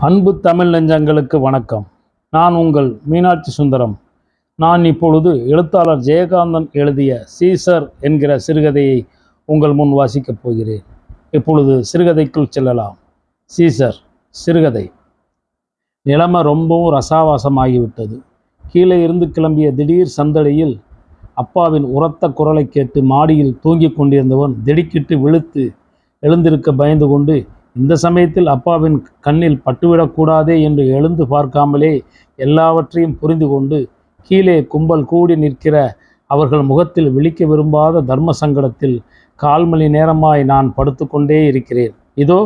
அன்பு தமிழ் நெஞ்சங்களுக்கு வணக்கம். நான் உங்கள் மீனாட்சி சுந்தரம். நான் இப்பொழுது எழுத்தாளர் ஜெயகாந்தன் எழுதிய சீசர் என்கிற சிறுகதையை உங்கள் முன் வாசிக்கப் போகிறேன். இப்பொழுது சிறுகதைக்குள் செல்லலாம். சீசர் சிறுகதை. நிலைமை ரொம்பவும் ரசாவாசமாகிவிட்டது. கீழே இருந்து கிளம்பிய திடீர் சந்தடியில் அப்பாவின் உரத்த குரலை கேட்டு மாடியில் தூங்கிக் கொண்டிருந்தவன் திடுக்கிட்டு விழுத்து எழுந்திருக்க பயந்து கொண்டு இந்த சமயத்தில் அப்பாவின் கண்ணில் பட்டுவிடக்கூடாதே என்று எழுந்து பார்க்காமலே எல்லாவற்றையும் புரிந்து கொண்டு கீழே கும்பல் கூடி நிற்கிற அவர்கள் முகத்தில் விழிக்க விரும்பாத தர்ம சங்கடத்தில் கால் மணி நேரமாய் நான் படுத்துக்கொண்டே இருக்கிறேன். இதோ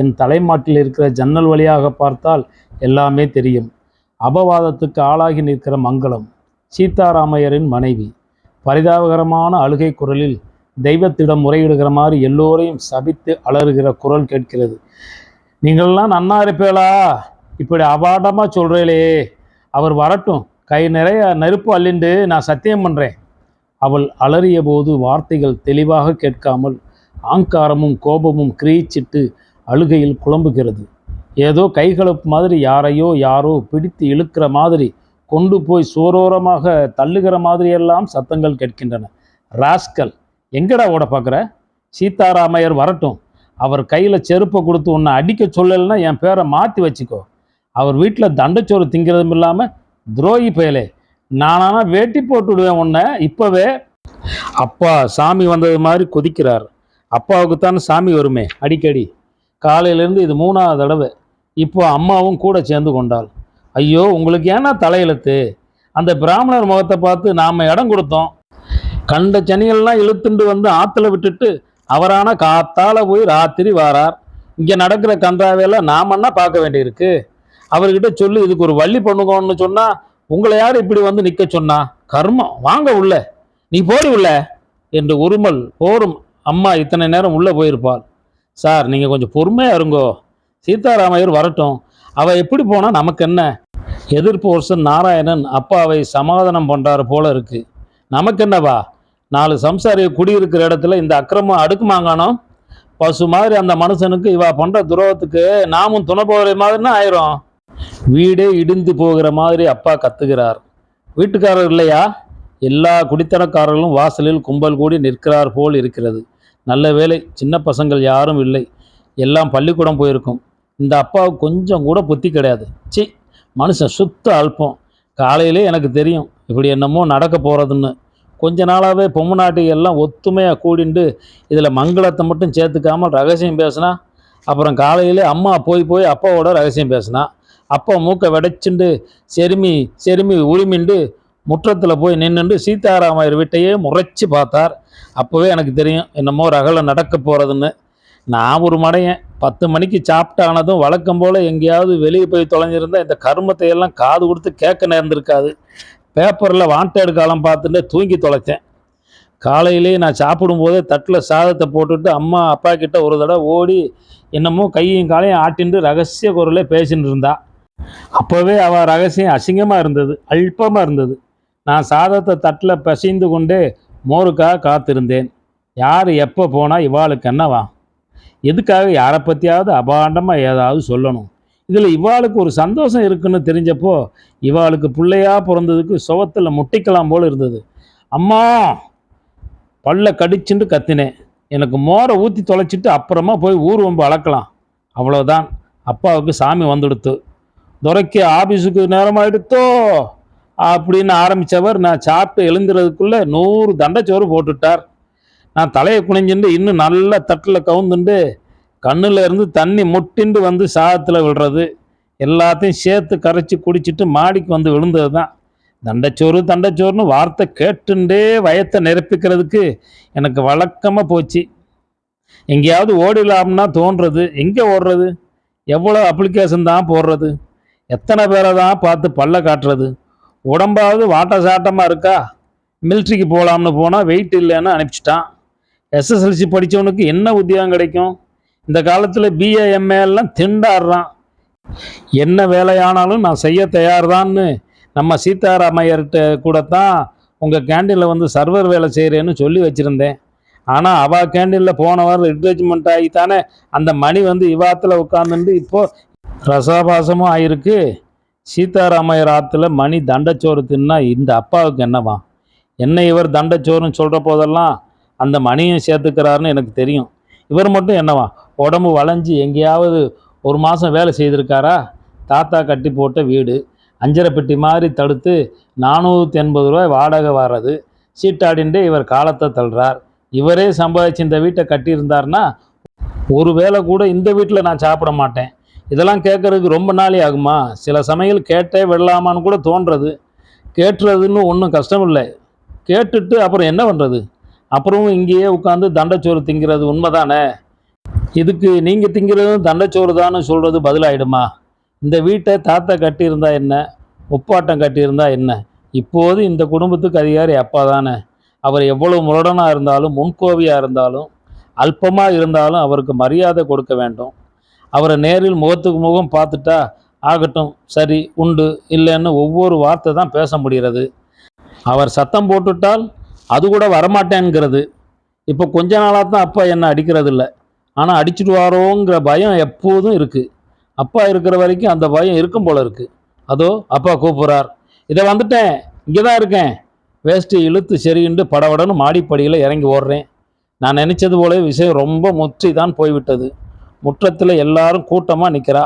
என் தலைமாட்டில் இருக்கிற ஜன்னல் வழியாக பார்த்தால் எல்லாமே தெரியும். அபவாதத்துக்கு ஆளாகி நிற்கிற மங்களம். சீதாராமையரின் மனைவி. பரிதாபகரமான அழுகை குரலில் தெய்வத்திடம் முறையிடுகிற மாதிரி எல்லோரையும் சபித்து அலறுகிற குரல் கேட்கிறது. நீங்கள்லாம் நன்னா இருப்பேளா இப்படி அபாடமாக சொல்கிறீங்களே அவர் வரட்டும் கை நிறைய நெருப்பு அள்ளிண்டு நான் சத்தியம் பண்ணுறேன் அவள் அலறிய போது வார்த்தைகள் தெளிவாக கேட்காமல் ஆங்காரமும் கோபமும் கிரீச்சிட்டு அழுகையில் குழம்புகிறது. ஏதோ கைகலப்பு மாதிரி யாரையோ யாரோ பிடித்து இழுக்கிற மாதிரி கொண்டு போய் சோரோரமாக தள்ளுகிற மாதிரியெல்லாம் சத்தங்கள் கேட்கின்றன. ராஸ்கல் எங்கடா ஓட பார்க்குற? சீதாராமையர் வரட்டும். அவர் கையில் செருப்பை கொடுத்து உன்னை அடிக்க சொல்லலைன்னா என் பேரை மாற்றி வச்சுக்கோ. அவர் வீட்டில் தண்டச்சோறு திங்கிறதும் இல்லாமல் துரோகி பயலே. நானானா வேட்டி போட்டுடுவேன் உன்னை இப்போவே. அப்பா சாமி வந்தது மாதிரி கொதிக்கிறார். அப்பாவுக்குத்தான் சாமி வருமே அடிக்கடி. காலையிலேருந்து இது மூணாவது தடவை. இப்போ அம்மாவும் கூட சேர்ந்து கொண்டாள். ஐயோ உங்களுக்கு ஏன்னா தலையெழுத்து? அந்த பிராமணர் முகத்தை பார்த்து நாம் இடம் கொடுத்தோம். கண்ட சனிகள்லாம் இழுத்துண்டு வந்து ஆற்றுல விட்டுட்டு அவரான காத்தால போய் ராத்திரி வாரார். இங்கே நடக்கிற கன்றாவையெல்லாம் நாமன்னா பார்க்க வேண்டியிருக்கு? அவர்கிட்ட சொல்லி இதுக்கு ஒரு வள்ளி பண்ணுங்கன்னு சொன்னால் உங்களை யார் இப்படி வந்து நிற்க சொன்னா? கர்மம் வாங்க உள்ள. நீ போடி உள்ள. என்று உருமல் போரும் அம்மா இத்தனை நேரம் உள்ளே போயிருப்பாள். சார் நீங்கள் கொஞ்சம் பொறுமையாக இருங்கோ. சீதாராமையர் வரட்டும். அவள் எப்படி போனால் நமக்கு என்ன? எதிர்ப்பு வருஷம் நாராயணன் அப்பாவை சமாதானம் பண்ணுறாரு போல இருக்கு. நமக்கு என்னவா நாலு சம்சாரிய குடியிருக்கிற இடத்துல இந்த அக்கிரமம் அடுக்குமாங்கானோ பசு மாதிரி அந்த மனுஷனுக்கு இவா பண்ணுற துரோகத்துக்கு நாமும் துணை போகிற மாதிரினா ஆயிரும். வீடே இடிந்து போகிற மாதிரி அப்பா கத்துகிறார். வீட்டுக்காரர் இல்லையா? எல்லா குடித்தனக்காரர்களும் வாசலில் கும்பல் கூடி நிற்கிறார் போல் இருக்கிறது. நல்ல வேளை சின்ன பசங்கள் யாரும் இல்லை. எல்லாம் பள்ளிக்கூடம் போயிருக்கும். இந்த அப்பாவுக்கு கொஞ்சம் கூட புத்தி கிடையாது. சி மனுஷன் சுத்த அல்பம். காலையிலே எனக்கு தெரியும் இப்படி என்னமோ நடக்க போகிறதுன்னு கொஞ்ச நாளாகவே பொம்முநாட்டி எல்லாம் ஒத்துமையாக கூடிண்டு இதில் மங்களத்தை மட்டும் சேர்த்துக்காமல் ரகசியம் பேசினா அப்புறம் காலையிலே அம்மா போய் போய் அப்பாவோட ரகசியம் பேசினா அப்பா மூக்கை வெடைச்சிண்டு செருமி செருமி உரிமிண்டு முற்றத்தில் போய் நின்றுண்டு சீதாராமையர் வீட்டையே முறைச்சி பார்த்தார். அப்போவே எனக்கு தெரியும் என்னமோ ரகலை நடக்க போகிறதுன்னு நான் ஒரு மடையன். பத்து மணிக்கு சாப்பிட்டானதும் வழக்கம் போல் எங்கேயாவது வெளியே போய் தொலைஞ்சிருந்தா இந்த கருமத்தை எல்லாம் காது கொடுத்து கேட்க நேர்ந்திருக்காது. பேப்பரில் வாண்டட் காலம் பார்த்துட்டு தூங்கி தொலைச்சேன் காலையிலேயே நான் சாப்பிடும்போதே தட்டில் சாதத்தை போட்டுட்டு அம்மா அப்பா கிட்ட ஒரு தடவை ஓடி என்னமோ கையும் காலையும் ஆட்டிண்டு ரகசிய குரலே பேசின்னு இருந்தா. அப்போவே அவள் ரகசியம் அசிங்கமாக இருந்தது அல்பமாக இருந்தது. நான் சாதத்தை தட்டில் பசைந்து கொண்டே மோருக்காக காத்திருந்தேன். யார் எப்போ போனால் இவாளுக்கு என்னவா? எதுக்காக யாரை பற்றியாவது அபாண்டமாக ஏதாவது சொல்லணும்? இதில் இவாளுக்கு ஒரு சந்தோஷம் இருக்குன்னு தெரிஞ்சப்போ இவாளுக்கு பிள்ளையா பிறந்ததுக்கு சுவத்தில் முட்டிக்கலாம் போல் இருந்தது. அம்மா பல்ல கடிச்சுட்டு கத்தினேன். எனக்கு மோரை ஊற்றி தொலைச்சிட்டு அப்புறமா போய் ஊர் வம்பு அளக்கலாம். அவ்வளோதான் அப்பாவுக்கு சாமி வந்துடுத்து. துரைக்கு ஆஃபீஸுக்கு நேரமாகிடுத்தோ அப்படின்னு ஆரம்பித்தவர் நான் சாப்பிட்டு எழுந்துறதுக்குள்ளே நூறு தண்டச்சோறு போட்டுட்டார். நான் தலையை குனிஞ்சுட்டு இன்னும் நல்ல தட்டில் கவுந்துண்டு கண்ணில் இருந்து தண்ணி முட்டிண்டு வந்து சாதத்தில் விடுறது எல்லாத்தையும் சேர்த்து கரைச்சி குடிச்சிட்டு மாடிக்கு வந்து விழுந்தது தான் தண்டைச்சோறு தண்டைச்சோறுனு வார்த்தை கேட்டுண்டே வயத்தை நிரப்பிக்கிறதுக்கு எனக்கு வழக்கமாக போச்சு. எங்கேயாவது ஓடிடலாம்னா தோன்றது. எங்கே ஓடுறது? எவ்வளோ அப்ளிகேஷன் தான் போடுறது? எத்தனை பேரை தான் பார்த்து பல்ல காட்டுறது? உடம்பாவது வாட்ட சாட்டமாக இருக்கா? மிலிட்ரிக்கு போகலாம்னு போனால் வெயிட் இல்லைன்னு அனுப்பிச்சிட்டான். எஸ்எஸ்எல்சி படித்தவனுக்கு என்ன உத்தியோகம் கிடைக்கும்? இந்த காலத்தில் பிஏஎம்ஏலாம் எல்லாம் திண்டாடுறான். என்ன வேலையானாலும் நான் செய்ய தயார்தான்னு நம்ம சீதாராமையர்கிட்ட கூட தான் உங்கள் கேண்டீனில் வந்து சர்வர் வேலை செய்கிறேன்னு சொல்லி வச்சுருந்தேன். ஆனால் அவள் கேண்டீனில் போன வாரம் ரிட்ரெஜ்மெண்ட் ஆகி தானே அந்த மணி வந்து இவாத்தில் உட்காந்துட்டு இப்போது ரசாபாசமும் ஆயிருக்கு. சீதாராமையர் ஆற்றுல மணி தண்டச்சோறு தின்னா இந்த அப்பாவுக்கு என்னவா? என்ன இவர் தண்டச்சோறுன்னு சொல்கிற போதெல்லாம் அந்த மணியும் சேர்த்துக்கிறாருன்னு எனக்கு தெரியும். இவர் மட்டும் என்னவா? உடம்பு வளைஞ்சு எங்கேயாவது ஒரு மாதம் வேலை செய்திருக்காரா? தாத்தா கட்டி போட்ட வீடு. அஞ்சரை பெட்டி மாதிரி தடுத்து நானூற்றி எண்பது ரூபாய் வாடகை வர்றது சீட்டாடின்றே இவர் காலத்தை தள்ளுறார். இவரே சம்பாதிச்சு இந்த வீட்டை கட்டியிருந்தாருன்னா ஒரு வேளை கூட இந்த வீட்டில் நான் சாப்பிட மாட்டேன். இதெல்லாம் கேட்குறதுக்கு ரொம்ப நாளே ஆகுமா? சில சமையல் கேட்டே விடலாமான்னு கூட தோன்றது. கேட்டுறதுன்னு ஒன்றும் கஷ்டம் இல்லை. கேட்டுட்டு அப்புறம் என்ன பண்ணுறது அப்புறம் இங்கேயே உட்காந்து தண்டச்சோறு திங்கிறது உண்மைதானே? இதுக்கு நீங்கள் திங்கிறதும் தண்டச்சோறு தான்னு சொல்கிறது பதிலாயிடுமா? இந்த வீட்டை தாத்தா கட்டியிருந்தா என்ன? ஒப்பாட்டம் கட்டியிருந்தா என்ன? இப்போது இந்த குடும்பத்துக்கு அதிகாரி அப்பா தானே அவர் எவ்வளவு முரடனாக இருந்தாலும் முன்கோவியாக இருந்தாலும் அல்பமாக இருந்தாலும் அவருக்கு மரியாதை கொடுக்க வேண்டும். அவரை நேரில் முகத்துக்கு முகம் பார்த்துட்டா ஆகட்டும் சரி உண்டு இல்லைன்னு ஒவ்வொரு வார்த்தை தான் பேச முடிகிறது. அவர் சத்தம் போட்டுட்டால் அது கூட வரமாட்டேங்கிறது இப்போ கொஞ்ச நாளாக தான் அப்பா என்னை அடிக்கிறது இல்லை ஆனால் அடிச்சுடுவாரோங்கிற பயம் எப்போதும் இருக்குது அப்பா இருக்கிற வரைக்கும் அந்த பயம் இருக்கும் போல இருக்குது அதோ அப்பா கூப்பிட்றார். இதை வந்துட்டேன். இங்கே தான் இருக்கேன். வேஷ்டி இழுத்து சரிண்டு படவடன்னு மாடிப்படியில் இறங்கி ஓடுறேன். நான் நினச்சது போல விஷயம் ரொம்ப முற்றி தான் போய்விட்டது. முற்றத்தில் எல்லாரும் கூட்டமாக நிற்கிறா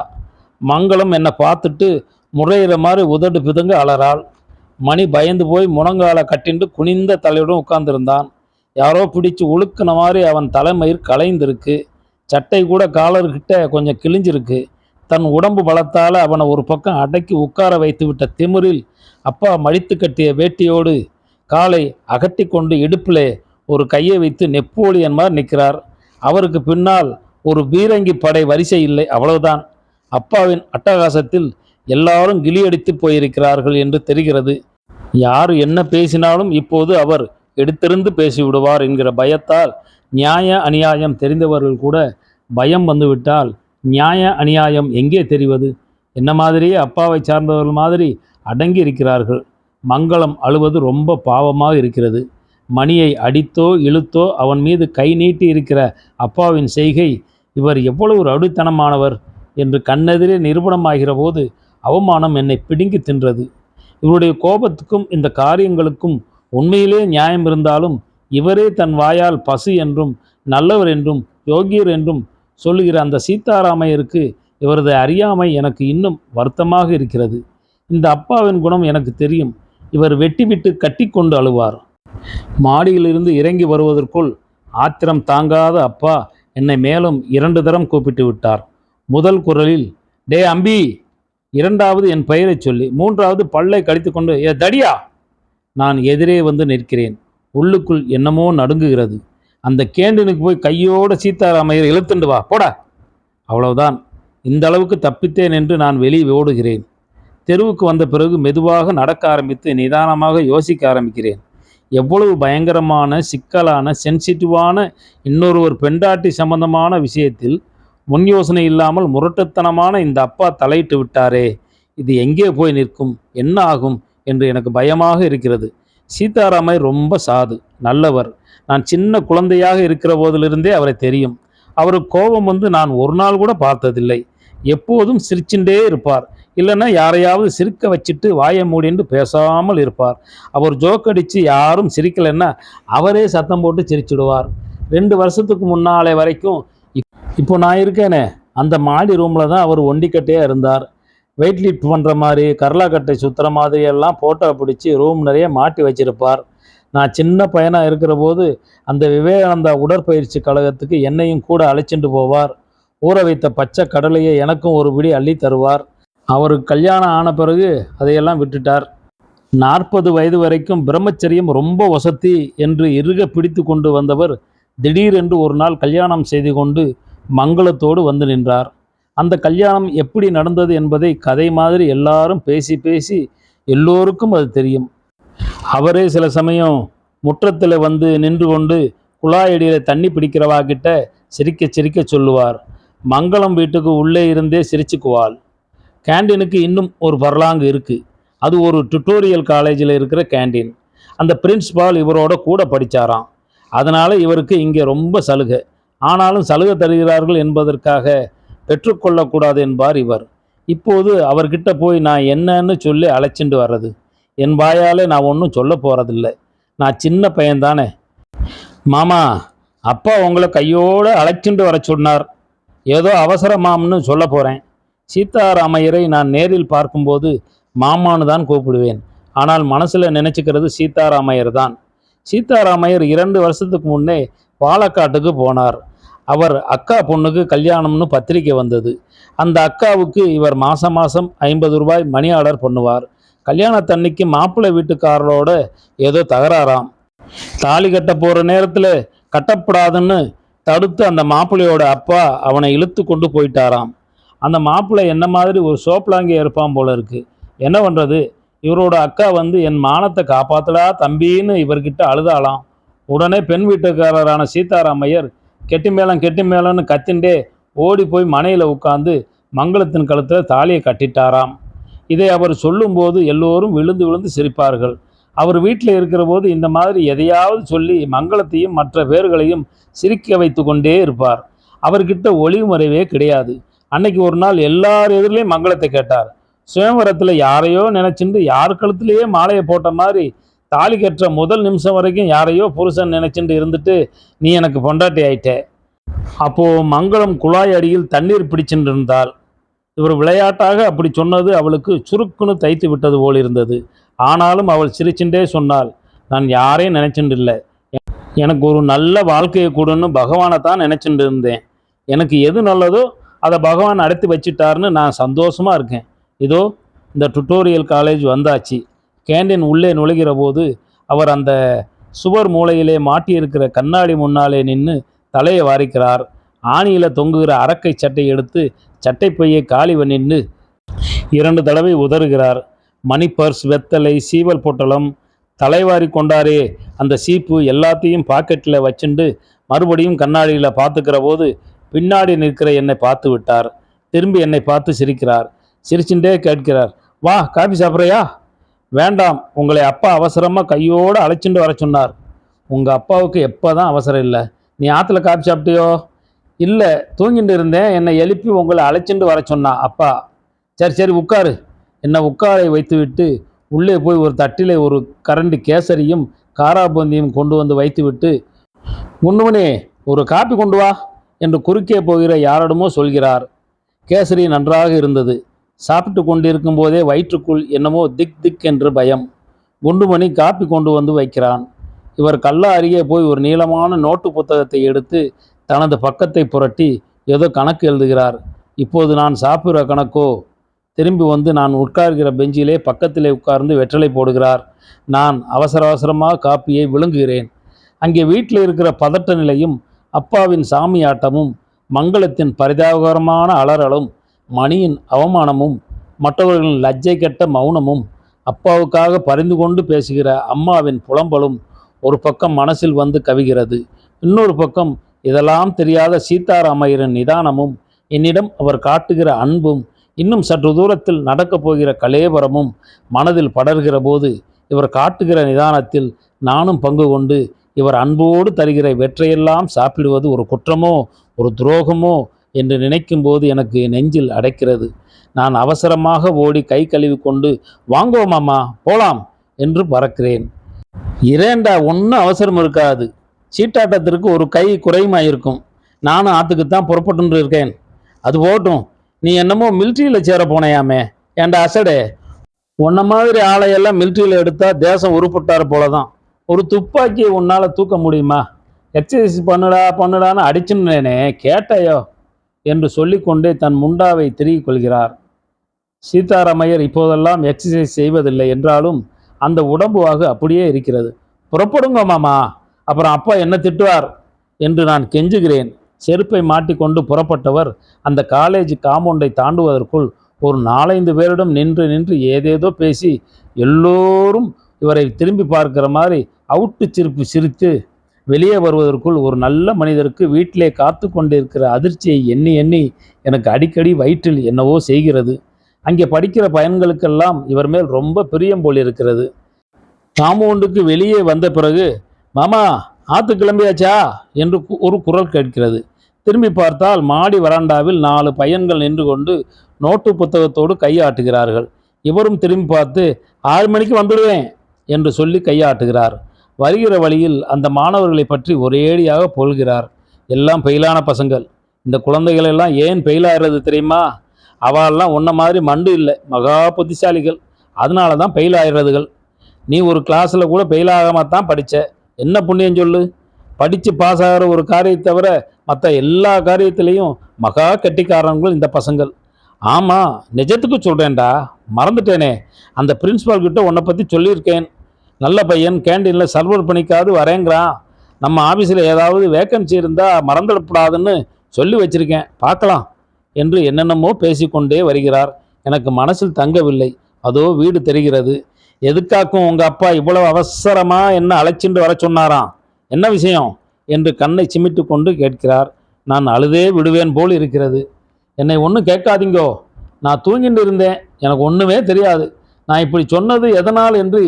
மங்களம் என்னை பார்த்துட்டு முறையிற மாதிரி உதடு பிதுங்க அலறாள். மணி பயந்து போய் முனங்கால கட்டிண்டு குனிந்த தலையுடன் உட்கார்ந்திருந்தான். யாரோ பிடிச்சு உழுக்குன மாதிரி அவன் தலைமயிர் கலைந்திருக்கு. சட்டை கூட காலர்கிட்ட கொஞ்சம் கிழிஞ்சிருக்கு. தன் உடம்பு பலத்தால் அவனை ஒரு பக்கம் அடக்கி உட்கார வைத்து விட்ட திமிரில் அப்பா மடித்து கட்டிய வேட்டியோடு காலை அகட்டி கொண்டு இடுப்பிலே ஒரு கையை வைத்து நெப்போலியன் மாதிரி நிற்கிறார். அவருக்கு பின்னால் ஒரு பீரங்கி படை வரிசை இல்லை அவ்வளவுதான். அப்பாவின் அட்டகாசத்தில் எல்லாரும் கிளியடித்து போயிருக்கிறார்கள் என்று தெரிகிறது. யார் என்ன பேசினாலும் இப்போது அவர் எடுத்திருந்து பேசிவிடுவார் என்கிற பயத்தால் நியாய அநியாயம் தெரிந்தவர்கள் கூட பயம் வந்துவிட்டால் நியாய அநியாயம் எங்கே தெரிவது? என்ன மாதிரியே அப்பாவை சார்ந்தவர்கள் மாதிரி அடங்கி இருக்கிறார்கள். மங்களம் அழுவது ரொம்ப பாவமாக இருக்கிறது. மணியை அடித்தோ இழுத்தோ அவன் மீது கை நீட்டி இருக்கிற அப்பாவின் செய்கை இவர் எவ்வளவு ரவுடித்தனமானவர் என்று கண்ணெதிரே நிரூபணமாகிற போது அவமானம் என்னை பிடுங்கி தின்றது. இவருடைய கோபத்துக்கும் இந்த காரியங்களுக்கும் உண்மையிலே நியாயம் இருந்தாலும் இவரே தன் வாயால் பசு என்றும் நல்லவர் என்றும் யோகியர் என்றும் சொல்லுகிற அந்த சீதாராமையருக்கு இவரது அறியாமை எனக்கு இன்னும் வருத்தமாக இருக்கிறது. இந்த அப்பாவின் குணம் எனக்கு தெரியும். இவர் வெட்டி விட்டு கட்டிக்கொண்டு அழுவார். மாடியிலிருந்து இறங்கி வருவதற்குள் ஆத்திரம் தாங்காத அப்பா என்னை மேலும் இரண்டு தரம் கூப்பிட்டு விட்டார். முதல் குரலில் டே அம்பி! இரண்டாவது என் பெயரைச் சொல்லி மூன்றாவது பல்லை கடித்துக்கொண்டு ஏ தடியா நான் எதிரே வந்து நிற்கிறேன். உள்ளுக்குள் என்னமோ நடுங்குகிறது. அந்த கேண்டீனுக்கு போய் கையோட சீதாராமையர் இழுத்துண்டு வா போடா. அவ்வளவுதான். இந்த அளவுக்கு தப்பித்தேன் என்று நான் வெளியே ஓடுகிறேன். தெருவுக்கு வந்த பிறகு மெதுவாக நடக்க ஆரம்பித்து நிதானமாக யோசிக்க ஆரம்பிக்கிறேன். எவ்வளவு பயங்கரமான சிக்கலான சென்சிட்டிவான இன்னொருவர் பெண்டாட்டி சம்பந்தமான விஷயத்தில் முன் யோசனை இல்லாமல் முரட்டுத்தனமான இந்த அப்பா தலையிட்டு விட்டாரே இது எங்கே போய் நிற்கும் என்ன ஆகும் என்று எனக்கு பயமாக இருக்கிறது. சீதாராமை ரொம்ப சாது நல்லவர். நான் சின்ன குழந்தையாக இருக்கிற போதிலிருந்தே அவரை தெரியும். அவருக்கு கோபம் வந்து நான் ஒரு நாள் கூட பார்த்ததில்லை. எப்போதும் சிரிச்சுட்டே இருப்பார். இல்லைன்னா யாரையாவது சிரிக்க வச்சுட்டு வாயை மூடின்னு பேசாமல் இருப்பார். அவர் ஜோக் அடித்து யாரும் சிரிக்கலைன்னா அவரே சத்தம் போட்டு சிரிச்சிடுவார். ரெண்டு வருஷத்துக்கு முன்னாலே வரைக்கும் இப்போ நான் இருக்கேனே அந்த மாடி ரூமில் தான் அவர் ஒண்டிக்கட்டையாக இருந்தார். வெயிட் லிஃப்ட் பண்ணுற மாதிரி கரலாக்கட்டை சுற்றுற மாதிரி எல்லாம் ஃபோட்டோ பிடிச்சி ரூம் நிறைய மாட்டி வச்சிருப்பார். நான் சின்ன பையனாக இருக்கிற போது அந்த விவேகானந்தா உடற்பயிற்சி கழகத்துக்கு என்னையும் கூட அழைச்சிட்டு போவார். ஊற வைத்த பச்சை கடலையை எனக்கும் ஒரு பிடி அள்ளி தருவார். அவருக்கு கல்யாணம் ஆன பிறகு அதையெல்லாம் விட்டுட்டார். நாற்பது வயது வரைக்கும் பிரம்மச்சரியம் ரொம்ப வசதி என்று இறுக பிடித்து கொண்டு வந்தவர் திடீரென்று ஒரு நாள் கல்யாணம் செய்து கொண்டு மங்களத்தோடு வந்து நின்றார். அந்த கல்யாணம் எப்படி நடந்தது என்பதை கதை மாதிரி எல்லாரும் பேசி பேசி எல்லோருக்கும் அது தெரியும். அவரே சில சமயம் முற்றத்தில் வந்து நின்று கொண்டு குழாயடியில் தண்ணி பிடிக்கிறவா கிட்ட சிரிக்க சிரிக்க சொல்லுவார். மங்களம் வீட்டுக்கு உள்ளே இருந்தே சிரிச்சுக்குவாள். கேண்டீனுக்கு இன்னும் ஒரு வரலாங்கு இருக்குது அது ஒரு டுட்டோரியல் காலேஜில் இருக்கிற கேண்டீன். அந்த பிரின்ஸ்பால் இவரோட கூட படித்தாராம் அதனால் இவருக்கு இங்கே ரொம்ப சலுகை. ஆனாலும் சலுகை தருகிறார்கள் என்பதற்காக பெற்றுக்கொள்ளக்கூடாது என்பார் இவர். இப்போது அவர்கிட்ட போய் நான் என்னன்னு சொல்லி அழைச்சிட்டு வர்றது. என் வாயாலே நான் ஒன்றும் சொல்ல போகிறதில்ல நான் சின்ன பையன்தானே. மாமா அப்பா உங்களை கையோடு அழைச்சிட்டு வர சொன்னார். ஏதோ அவசரமாம்னு சொல்ல போகிறேன் சீதாராமையரை நான் நேரில் பார்க்கும்போது மாமான்னு தான் கூப்பிடுவேன். ஆனால் மனசில் நினச்சிக்கிறது சீதாராமையர் தான் சீதாராமையர் இரண்டு வருஷத்துக்கு முன்னே பாலக்காட்டுக்கு போனார். அவர் அக்கா பொண்ணுக்கு கல்யாணம்னு பத்திரிக்கை வந்தது. அந்த அக்காவுக்கு இவர் மாதம் மாதம் ஐம்பது ரூபாய் மணி ஆர்டர் பண்ணுவார். கல்யாணத்தன்னைக்கு மாப்பிள்ளை வீட்டுக்காரரோட ஏதோ தகராறாம். தாலி கட்ட போகிற நேரத்தில் கட்டப்படாதுன்னு தடுத்து அந்த மாப்பிள்ளையோட அப்பா அவனை இழுத்து கொண்டு போயிட்டாராம். அந்த மாப்பிள்ளை என்ன மாதிரி ஒரு சோப்லாங்கி இருப்பான் போல இருக்கு. என்ன பண்ணுறது இவரோட அக்கா வந்து என் மானத்தை காப்பாத்தலா தம்பின்னு இவர்கிட்ட அழுதாளாம். உடனே பெண் வீட்டுக்காரரான சீதாராமையர் கெட்டி மேளம் கெட்டி மேளம்னு கத்திண்டே ஓடி போய் மனையில் உட்காந்து மங்களத்தின் கழுத்தில் தாலியை கட்டிட்டாராம். இதை அவர் சொல்லும்போது எல்லோரும் விழுந்து விழுந்து சிரிப்பார்கள். அவர் வீட்டில் இருக்கிற போது இந்த மாதிரி எதையாவது சொல்லி மங்களத்தையும் மற்ற பேர்களையும் சிரிக்க வைத்து கொண்டே இருப்பார். அவர்கிட்ட ஒளிவு மறைவே கிடையாது. அன்னைக்கு ஒரு நாள் எல்லார் எதிரிலையும் மங்களத்தை கேட்டார். சுயம்பரத்தில் யாரையோ நினைச்சிட்டு யார் கழுத்துலேயே மாலையை போட்ட மாதிரி தாலி கட்டுற முதல் நிமிஷம் வரைக்கும் யாரையோ புருஷன் நினைச்சுட்டு இருந்துட்டு நீ எனக்கு பொண்டாட்டி ஆயிட்ட. அப்போது மங்களம் குழாய் அடியில் தண்ணீர் பிடிச்சுட்டு இருந்தால் இவர் விளையாட்டாக அப்படி சொன்னது அவளுக்கு சுருக்குன்னு தைத்து விட்டது போல் இருந்தது. ஆனாலும் அவள் சிரிச்சுட்டே சொன்னாள் நான் யாரையும் நினைச்சுட்டு இல்லை. எனக்கு ஒரு நல்ல வாழ்க்கையை கொடுன்னு பகவானை தான் நினச்சிட்டு இருந்தேன். எனக்கு எது நல்லதோ அதை பகவான் அடைத்து வச்சிட்டாருன்னு நான் சந்தோஷமாக இருக்கேன். இதோ இந்த டுட்டோரியல் காலேஜ் வந்தாச்சு. கேண்டீன் உள்ளே நுழைகிற போது அவர் அந்த சுவர் மூலையிலே மாட்டியிருக்கிற கண்ணாடி முன்னாலே நின்று தலையை வாரிக்கிறார். ஆணியில் தொங்குகிற அரக்கை சட்டை எடுத்து சட்டை பையை காலி நின்று இரண்டு தடவை உதறுகிறார். மணி பர்ஸ் வெத்தலை சீவல் பொட்டலம் தலைவாரி கொண்டாரே அந்த சீப்பு எல்லாத்தையும் பாக்கெட்டில் வச்சுண்டு மறுபடியும் கண்ணாடியில் பார்த்துக்கிற போது பின்னாடி நிற்கிற என்னை பார்த்து விட்டார். திரும்பி என்னை பார்த்து சிரிக்கிறார். சிரிச்சுட்டே கேட்கிறார் வா காபி சாப்பிட்றியா? வேண்டாம் உங்களை அப்பா அவசரமாக கையோடு அழைச்சிட்டு வர சொன்னார். உங்கள் அப்பாவுக்கு எப்போ தான் அவசரம் இல்லை? நீ ஆற்றுல காப்பி சாப்பிட்டியோ? இல்லை தூங்கிட்டு இருந்தேன். என்னை எழுப்பி உங்களை அழைச்சிட்டு வர சொன்னான் அப்பா. சரி சரி உட்காரு. என்னை உட்காரை வைத்துவிட்டு உள்ளே போய் ஒரு தட்டிலே ஒரு கரண்டி கேசரியும் காராபந்தியும் கொண்டு வந்து வைத்துவிட்டு முன்னுமனே ஒரு காப்பி கொண்டு வா என்று குறுக்கே போகிற யாரிடமோ சொல்கிறார். கேசரி நன்றாக இருந்தது. சாப்பிட்டு கொண்டிருக்கும் போதே வயிற்றுக்குள் என்னமோ திக் திக் என்று பயம். குண்டுமணி காப்பி கொண்டு வந்து வைக்கிறான். இவர் கல்லா அருகே போய் ஒரு நீளமான நோட்டு புத்தகத்தை எடுத்து தனது பக்கத்தை புரட்டி ஏதோ கணக்கு எழுதுகிறார். இப்போது நான் சாப்பிட்ற கணக்கோ? திரும்பி வந்து நான் உட்கார்கிற பெஞ்சிலே பக்கத்திலே உட்கார்ந்து வெற்றலை போடுகிறார். நான் அவசர அவசரமாக காப்பியை விழுங்குகிறேன். அங்கே வீட்டில் இருக்கிற பதட்ட நிலையும் அப்பாவின் சாமி ஆட்டமும் மங்களத்தின் பரிதாபகரமான அலறலும் மணியின் அவமானமும் மற்றவர்களின் லஜ்ஜை கெட்ட மௌனமும் அப்பாவுக்காக பரிந்து கொண்டு பேசுகிற அம்மாவின் புலம்பலும் ஒரு பக்கம் மனசில் வந்து கவிகிறது. இன்னொரு பக்கம் இதெல்லாம் தெரியாத சீதாராமையரின் நிதானமும் என்னிடம் அவர் காட்டுகிற அன்பும் இன்னும் சற்று தூரத்தில் நடக்கப் போகிற கலேபரமும் மனதில் படர்கிற போது இவர் காட்டுகிற நிதானத்தில் நானும் பங்கு கொண்டு இவர் அன்போடு தருகிற வெற்றையெல்லாம் சாப்பிடுவது ஒரு குற்றமோ ஒரு துரோகமோ என்று நினைக்கும் போது எனக்கு நெஞ்சில் அடைக்கிறது. நான் அவசரமாக ஓடி கை கழுவி கொண்டு வாங்குவோம் மாமா போலாம் என்று பறக்கிறேன். இரேண்டா ஒன்றும் அவசரம் இருக்காது. சீட்டாட்டத்திற்கு ஒரு கை குறையுமாயிருக்கும். நானும் ஆற்றுக்குத்தான் புறப்பட்டு இருக்கேன். அது போட்டும் நீ என்னமோ மிலிட்ரியில் சேர போனையாமே ஏன்டா அசடே? உன்ன மாதிரி ஆளையெல்லாம் மிலிட்ரியில் எடுத்தா தேசம் உருப்பட்டார் போல தான் ஒரு துப்பாக்கியை உன்னால் தூக்க முடியுமா? எக்ஸசைஸ் பண்ணுடா பண்ணுடான்னு அடிச்சுன்னேனே கேட்டாயோ? என்று சொல்லிக்கொண்டே தன் முண்டாவை திருகிக் கொள்கிறார். சீதாராமையர் இப்போதெல்லாம் எக்ஸசைஸ் செய்வதில்லை என்றாலும் அந்த உடம்பு வாகு அப்படியே இருக்கிறது. புறப்படுங்க மாமா அப்புறம் அப்பா என்ன திட்டுவார் என்று நான் கெஞ்சுகிறேன். செருப்பை மாட்டிக்கொண்டு புறப்பட்டவர் அந்த காலேஜ் காம்பவுண்டை தாண்டுவதற்குள் ஒரு நாலைந்து பேரிடம் நின்று நின்று ஏதேதோ பேசி எல்லோரும் இவரை திரும்பி பார்க்கிற மாதிரி அவுட்டு சிரிப்பு சிரித்து வெளியே வருவதற்குள் ஒரு நல்ல மனிதருக்கு வீட்டிலே காத்து கொண்டிருக்கிற அதிர்ச்சியை எண்ணி எண்ணி எனக்கு அடிக்கடி வயிற்றில் என்னவோ செய்கிறது. அங்கே படிக்கிற பையன்களுக்கெல்லாம் இவர் மேல் ரொம்ப பிரியம் போல் இருக்கிறது. காம்பவுண்டுக்கு வெளியே வந்த பிறகு மாமா ஆத்து கிளம்பியாச்சா? என்று கு- ஒரு குரல் கேட்கிறது. திரும்பி பார்த்தால் மாடி வராண்டாவில் நாலு பையன்கள் நின்று கொண்டு நோட்டு புத்தகத்தோடு கையாட்டுகிறார்கள். இவரும் திரும்பி பார்த்து ஆறு மணிக்கு வந்துடுவேன் என்று சொல்லி கையாட்டுகிறார். வருகிற வழியில் அந்த மாணவர்களை பற்றி ஒரேடியாக போல்கிறார். எல்லாம் பெயிலான பசங்கள். இந்த குழந்தைகள் எல்லாம் ஏன் பெயிலாகிறது தெரியுமா? அவெல்லாம் உன்ன மாதிரி மண்டு இல்லை. மகா புத்திசாலிகள். அதனால தான் பெயில் ஆயிடுறதுகள் நீ ஒரு கிளாஸில் கூட பெயில் ஆகாமல் தான் படித்த என்ன புண்ணியம் சொல்லு? படித்து பாஸ் ஆகிற ஒரு காரியத்தை தவிர மற்ற எல்லா காரியத்திலையும் மகா கெட்டிக்காரங்கள் இந்த பசங்கள். ஆமாம் நிஜத்துக்கு சொல்கிறேன்டா மறந்துட்டேனே. அந்த பிரின்ஸ்பால் கிட்ட உன்னை பற்றி சொல்லியிருக்கேன். நல்ல பையன் கேண்டீனில் சர்வர் பண்ணிக்காது வரேங்கிறான். நம்ம ஆஃபீஸில் ஏதாவது வேக்கன்சி இருந்தால் மறந்துடக்கூடாதுன்னு சொல்லி வச்சுருக்கேன். பார்க்கலாம் என்று என்னென்னமோ பேசிக்கொண்டே வருகிறார். எனக்கு மனசில் தங்கவில்லை. அதோ வீடு தெரிகிறது. எதுக்காக்கும் உங்கள் அப்பா இவ்வளவு அவசரமாக என்ன அழைச்சிட்டு வர சொன்னாராம்? என்ன விஷயம்? என்று கண்ணை சிமிட்டு கொண்டு கேட்கிறார். நான் அழுதே விடுவேன் போல் இருக்கிறது. என்னை ஒன்றும் கேட்காதீங்கோ. நான் தூங்கிட்டு இருந்தேன். எனக்கு ஒன்றுமே தெரியாது. நான் இப்படி சொன்னது எதனால் என்று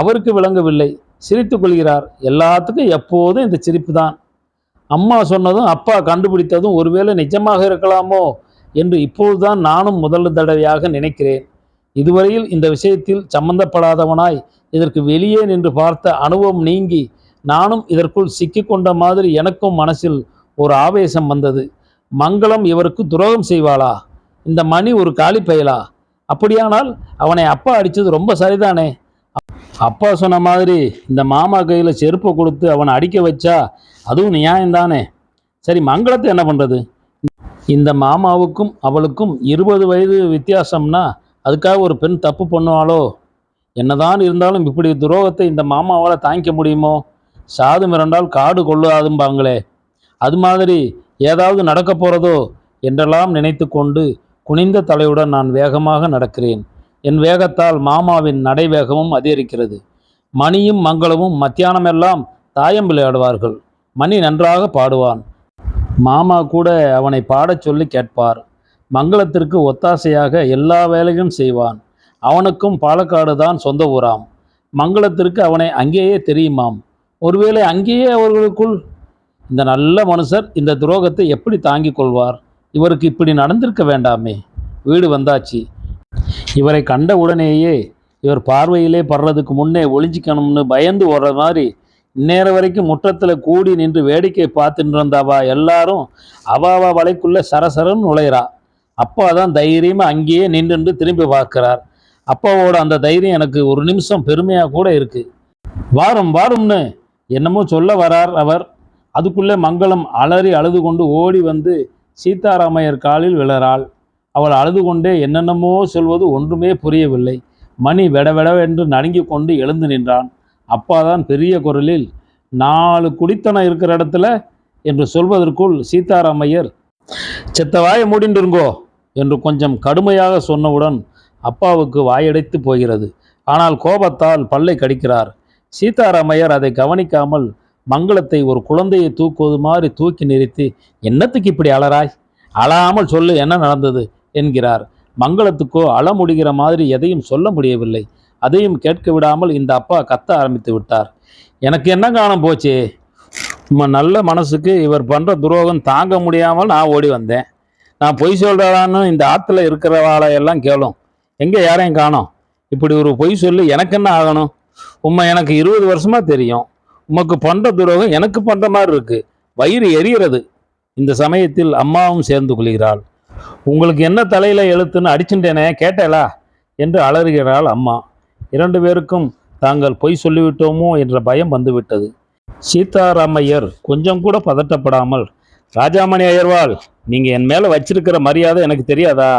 அவருக்கு விளங்கவில்லை. சிரித்து கொள்கிறார். எல்லாத்துக்கும் எப்போதும் இந்த சிரிப்பு தான். அம்மா சொன்னதும் அப்பா கண்டுபிடித்ததும் ஒருவேளை நிஜமாக இருக்கலாமோ என்று இப்போதுதான் நானும் முதல் தடவையாக நினைக்கிறேன். இதுவரையில் இந்த விஷயத்தில் சம்பந்தப்படாதவனாய் இதற்கு வெளியே நின்று பார்த்த அனுபவம் நீங்கி நானும் இதற்குள் சிக்கிக்கொண்ட மாதிரி எனக்கும் மனசில் ஒரு ஆவேசம் வந்தது. மங்களம் இவருக்கு துரோகம் செய்வாளா? இந்த மணி ஒரு காலி பயலா? அப்படியானால் அவனை அப்பா அடித்தது ரொம்ப சரிதானே? அப்பா சொன்ன மாதிரி இந்த மாமா கையில் செருப்பை கொடுத்து அவனை அடிக்க வச்சா அதுவும் நியாயம்தானே? சரி மங்களத்தை என்ன பண்ணுறது இந்த மாமாவுக்கும் அவளுக்கும் இருபது வயது வித்தியாசம்னா அதுக்காக ஒரு பெண் தப்பு பண்ணுவாளோ? என்னதான் இருந்தாலும் இப்படி துரோகத்தை இந்த மாமாவால் தாங்கிக்க முடியுமோ? சாது மிரண்டால் காடு கொள்ளாதும்பாங்களே. அது மாதிரி ஏதாவது நடக்க போகிறதோ என்றெல்லாம் நினைத்து கொண்டு குனிந்த தலையுடன் நான் வேகமாக நடக்கிறேன். என் வேகத்தால் மாமாவின் நடைவேகமும் அதிகரிக்கிறது. மணியும் மங்களமும் மத்தியானமெல்லாம் தாயம் விளையாடுவார்கள். மணி நன்றாக பாடுவான். மாமா கூட அவனை பாடச் சொல்லி கேட்பார். மங்களத்திற்கு ஒத்தாசையாக எல்லா வேலையும் செய்வான். அவனுக்கும் பாலக்காடு தான் சொந்த ஊராம். மங்களத்திற்கு அவனை அங்கேயே தெரியுமாம். ஒருவேளை அங்கேயே அவர்களுக்குள் இந்த நல்ல மனுஷர் இந்த துரோகத்தை எப்படி தாங்கிக் கொள்வார்? இவருக்கு இப்படி நடந்திருக்க வேண்டாமே. வீடு வந்தாச்சு. இவரை கண்ட உடனேயே இவர் பார்வையிலே படுறதுக்கு முன்னே ஒளிஞ்சிக்கணும்னு பயந்து ஓடுற மாதிரி இந்நேரம் வரைக்கும் முற்றத்தில் கூடி நின்று வேடிக்கை பார்த்துட்டு இருந்தவா எல்லாரும்? அவாவா வலைக்குள்ளே சரசரன்னு நுழையிறா அப்பா தான் தைரியமாக அங்கேயே நின்றுண்டு திரும்பி பார்க்குறார். அப்பாவோட அந்த தைரியம் எனக்கு ஒரு நிமிஷம் பெருமையாக கூட இருக்கு. வாரும் வாரும்னு என்னமோ சொல்ல வரார் அவர். அதுக்குள்ளே மங்களம் அலறி அழுது கொண்டு ஓடி வந்து சீதாராமையர் காலில் விழறாள். அவள் அழுது கொண்டே என்னென்னமோ சொல்வது ஒன்றுமே புரியவில்லை. மணி வெடவெடவென்று நடுங்கி கொண்டு எழுந்து நின்றான். அப்பாதான் பெரிய குரலில் நாலு குடித்தனம் இருக்கிற இடத்துல என்று சொல்வதற்குள் சீதாராமையர் செத்த வாயை என்று கொஞ்சம் கடுமையாக சொன்னவுடன் அப்பாவுக்கு வாயடைத்து போகிறது. ஆனால் கோபத்தால் பல்லை கடிக்கிறார். சீதாராமையர் அதை கவனிக்காமல் மங்களத்தை ஒரு குழந்தையை தூக்குவது மாதிரி தூக்கி நிறுத்தி என்னத்துக்கு இப்படி அலறாய்? அழாமல் சொல்லு என்ன நடந்தது? என்கிறார். மங்களத்துக்கோ அழ முடிகிற மாதிரி எதையும் சொல்ல முடியவில்லை. அதையும் கேட்க விடாமல் இந்த அப்பா கத்த ஆரம்பித்து விட்டார். எனக்கு என்ன காணம் போச்சு? உம்ம நல்ல மனசுக்கு இவர் பண்ணுற துரோகம் தாங்க முடியாமல் நான் ஓடி வந்தேன். நான் பொய் சொல்கிறான்னு இந்த ஆற்றுல இருக்கிறவாளை எல்லாம் கேளும். எங்கே யாரையும் காணோம்? இப்படி ஒரு பொய் சொல்லி எனக்கு என்ன ஆகணும்? உம்மை எனக்கு இருபது வருஷமாக தெரியும். உமக்கு பண்ணுற துரோகம் எனக்கு பண்ணுற மாதிரி இருக்கு. வயிறு எரிகிறது இந்த சமயத்தில் அம்மாவும் சேர்ந்து கொள்கிறாள். உங்களுக்கு என்ன தலையில எழுத்துன்னு அடிச்சுட்டேனே கேட்டேளா? என்று அலறுகிறாள் அம்மா. இரண்டு பேருக்கும் தாங்கள் பொய் சொல்லிவிட்டோமோ என்ற பயம் வந்துவிட்டது. சீதாராமையர் கொஞ்சம் கூட பதட்டப்படாமல் ராஜாமணி அயர்வாள் நீங்கள் என் மேலே வச்சிருக்கிற மரியாதை எனக்கு தெரியாதா?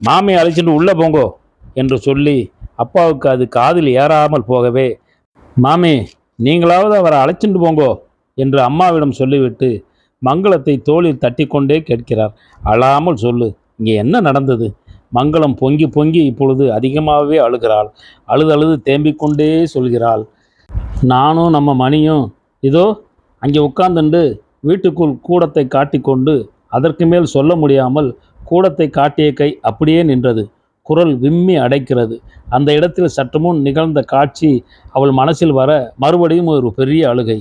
மாமியை அழைச்சிட்டு உள்ளே போங்கோ என்று சொல்லி அப்பாவுக்கு அது காதில் ஏறாமல் போகவே மாமி நீங்களாவது அவரை அழைச்சிட்டு போங்கோ என்று அம்மாவிடம் சொல்லிவிட்டு மங்களத்தை தோளில் தட்டிக்கொண்டே கேட்கிறார். அழாமல் சொல்லு இங்கே என்ன நடந்தது? மங்களம் பொங்கி பொங்கி இப்பொழுது அதிகமாகவே அழுகிறாள். அழுது அழுது தேம்பிக் கொண்டே சொல்கிறாள். நானும் நம்ம மணியும் இதோ அங்கே உட்கார்ந்துண்டு வீட்டுக்குள் கூடத்தை காட்டிக்கொண்டு அதற்கு மேல் சொல்ல முடியாமல் கூடத்தை காட்டிய கை அப்படியே நின்றது. குரல் விம்மி அடைக்கிறது. அந்த இடத்தில் சற்று முன் நிகழ்ந்த காட்சி அவள் மனசில் வர மறுபடியும் ஒரு பெரிய அழுகை.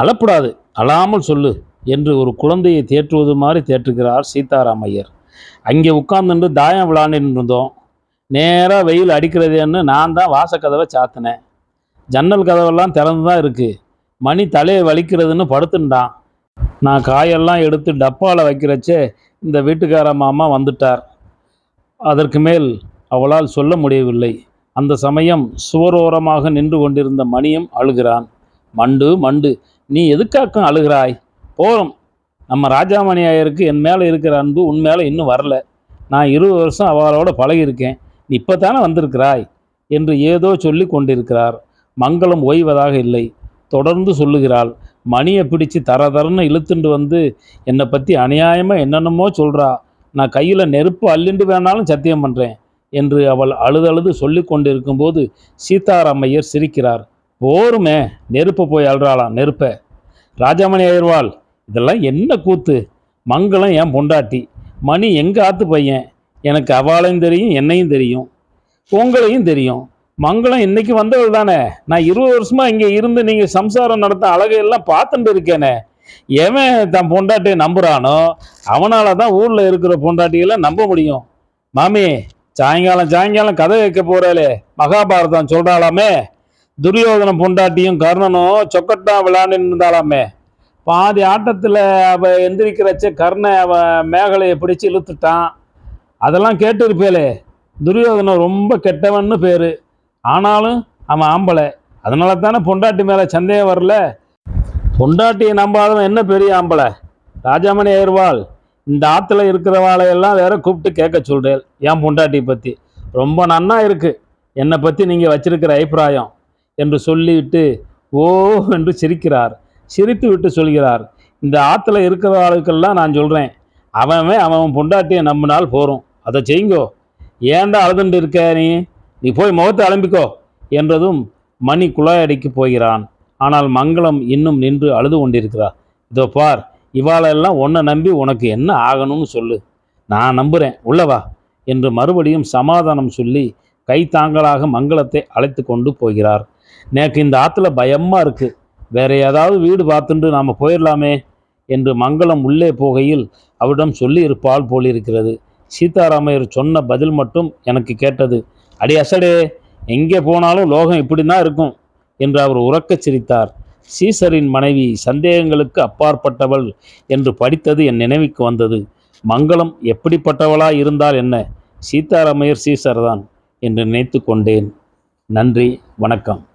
அழப்படாது அழாமல் சொல்லு என்று ஒரு குழந்தையை தேற்றுவது மாதிரி தேற்றுகிறார் சீதாராமையர். அங்கே உட்கார்ந்துட்டு தாயம் விளாண்டுட்டு இருந்தோம். நேராக வெயில் அடிக்கிறதேன்னு நான் தான் வாசக்கதவை சாத்தினேன். ஜன்னல் கதவெல்லாம் திறந்து தான் இருக்குது மணி தலையை வலிக்கிறதுன்னு படுத்துட்டான். நான் காயெல்லாம் எடுத்து டப்பாவில் வைக்கிறச்சே இந்த வீட்டுக்கார மாமா வந்துட்டார். அதற்கு மேல் அவளால் சொல்ல முடியவில்லை. அந்த சமயம் சுவரோரமாக நின்று கொண்டிருந்த மணியும் அழுகிறான். மண்டு மண்டு நீ எதுக்காக்கும் அழுகிறாய்? போகிறோம் நம்ம ராஜாமணி ஐயருக்கு என் மேலே இருக்கிற அன்பு உன் மேலே இன்னும் வரல. நான் இருபது வருஷம் அவளோட பழகியிருக்கேன். நீ இப்போ தானே வந்திருக்கிறாய்? என்று ஏதோ சொல்லி கொண்டிருக்கிறார். மங்களம் ஓய்வதாக இல்லை. தொடர்ந்து சொல்லுகிறாள். மணியை பிடிச்சு தர தரன்னு இழுத்துண்டு வந்து என்னை பற்றி அநியாயமாக என்னென்னமோ சொல்கிறா நான் கையில் நெருப்பு அள்ளிண்டு வேணாலும் சத்தியம் பண்ணுறேன் என்று அவள் அழுதழுது சொல்லி கொண்டிருக்கும்போது சீதாராமையர் சிரிக்கிறார். போருமே நெருப்பை போய் அழுறாளாம் நெருப்பை. ராஜாமணி அயர்வாள் இதெல்லாம் என்ன கூத்து? மங்களம் என் பொண்டாட்டி. மணி எங்கள் ஆத்து பையன்? எனக்கு அவளையும் தெரியும் என்னையும் தெரியும். உங்களையும் தெரியும். மங்களம் இன்னைக்கு வந்தவள் தானே நான் இருபது வருஷமாக இங்கே இருந்து நீங்கள் சம்சாரம் நடத்த அழகையெல்லாம் பார்த்துட்டு இருக்கேனே. எவன் தன் பொண்டாட்டியை நம்புகிறானோ அவனால தான் ஊரில் இருக்கிற பொண்டாட்டிகளை நம்ப முடியும். மாமி சாயங்காலம் சாயங்காலம் கதை வைக்க போகிறாளே மகாபாரதம் சொல்கிறாளாமே துரியோதன பொண்டாட்டியும் கர்ணனும் சொக்கட்டா விளையாண்டு இருந்தாலாமே பாதி ஆட்டத்தில் அவள் எந்திரிக்கிறச்ச கர்ணை அவன் மேகலையை பிடிச்சி இழுத்துட்டான். அதெல்லாம் கேட்டிருப்பேலே துரியோதனம் ரொம்ப கெட்டவன்னு பேர். ஆனாலும் அவன் ஆம்பளை. அதனால தானே பொண்டாட்டி மேலே சந்தேகம் வரல? பொண்டாட்டியை நம்பாதவன் என்ன பெரிய ஆம்பளை? ராஜாமணி ஏர்வாள் இந்த ஆற்றுல இருக்கிறவாளையெல்லாம் வேற கூப்பிட்டு கேட்க சொல்கிறேன் என் பொண்டாட்டியை பற்றி ரொம்ப நன்னா இருக்குது என்னை பற்றி நீங்கள் வச்சிருக்கிற அபிப்பிராயம் என்று சொல்லிவிட்டு ஓ என்று சிரிக்கிறார். சிரித்து விட்டு சொல்கிறார் இந்த ஆற்றுல இருக்கிற ஆளுக்கெல்லாம் நான் சொல்கிறேன் அவன் அவன் பொண்டாட்டியை நம்பினால் போகிறோம் அதை செய்யுங்கோ. ஏன்டா அழுதுண்டு இருக்க நீ? நீ போய் முகத்தை அலம்பிக்கோ என்றதும் மணி குழாயடிக்கு போகிறான். ஆனால் மங்களம் இன்னும் நின்று அழுது கொண்டிருக்கிறார் இதோ பார் இவாளெல்லாம் உன்னை நம்பி உனக்கு என்ன ஆகணும்னு சொல்லு. நான் நம்புகிறேன் உள்ளவா என்று மறுபடியும் சமாதானம் சொல்லி கை தாங்களாக மங்களத்தை அழைத்து கொண்டு போகிறார். எனக்கு இந்த ஆற்றுல பயமாக இருக்குது வேற ஏதாவது வீடு பார்த்துட்டு நாம் போயிடலாமே என்று மங்களம் உள்ளே போகையில் அவரிடம் சொல்லி இருப்பால் போலிருக்கிறது. சீதாராமையர் சொன்ன பதில் மட்டும் எனக்கு கேட்டது. அடி அசடே எங்கே போனாலும் லோகம் இப்படி தான் இருக்கும். என்று அவர் உறக்கச் சிரித்தார். சீசரின் மனைவி சந்தேகங்களுக்கு அப்பாற்பட்டவள் என்று படித்தது என் நினைவுக்கு வந்தது. மங்களம் எப்படிப்பட்டவளா இருந்தால் என்ன? சீதாராமையர் சீசர் தான் என்று நினைத்து கொண்டேன். நன்றி வணக்கம்.